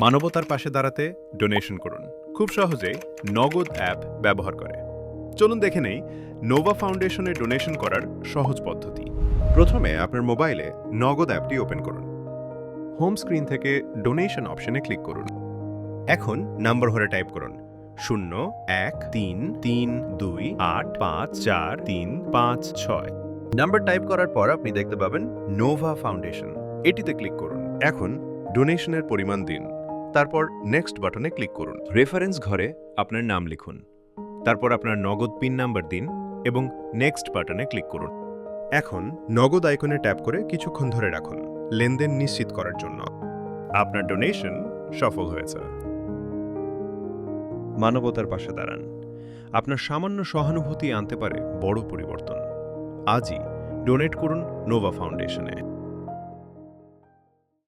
মানবতার পাশে দাঁড়াতে ডোনেশন করুন। খুব সহজেই নগদ অ্যাপ ব্যবহার করে। চলুন দেখে নেই নোভা ফাউন্ডেশনে ডোনেশন করার সহজ পদ্ধতি। প্রথমে আপনার মোবাইলে নগদ অ্যাপটি ওপেন করুন। হোম স্ক্রিন থেকে ডোনেশন অপশনে ক্লিক করুন। এখন নাম্বার ধরে টাইপ করুন। শূন্য, এক, তিন তিন, দুই, আট, পাঁচ, চার, তিন, পাঁচ, ছয়। নাম্বার টাইপ করার পর আপনি দেখতে পাবেন নোভা ফাউন্ডেশন এটিতে ক্লিক করুন। এখন ডোনেশনের পরিমাণ দিন। তারপর নেক্সট বাটনে ক্লিক করুন। রেফারেন্স ঘরে আপনার নাম লিখুন। তারপর আপনার নগদ পিন নাম্বার দিন এবং নেক্সট বাটনে ক্লিক করুন। এখন নগদ আইকনে ট্যাপ করে কিছুক্ষণ ধরে রাখুন লেনদেন নিশ্চিত করার জন্য। আপনার ডোনেশন সফল হয়েছে। মানবতার পাশে দাঁড়ান। আপনার সামান্য সহানুভূতি আনতে পারে বড় পরিবর্তন। আজই ডোনেট করুন নোভা ফাউন্ডেশনে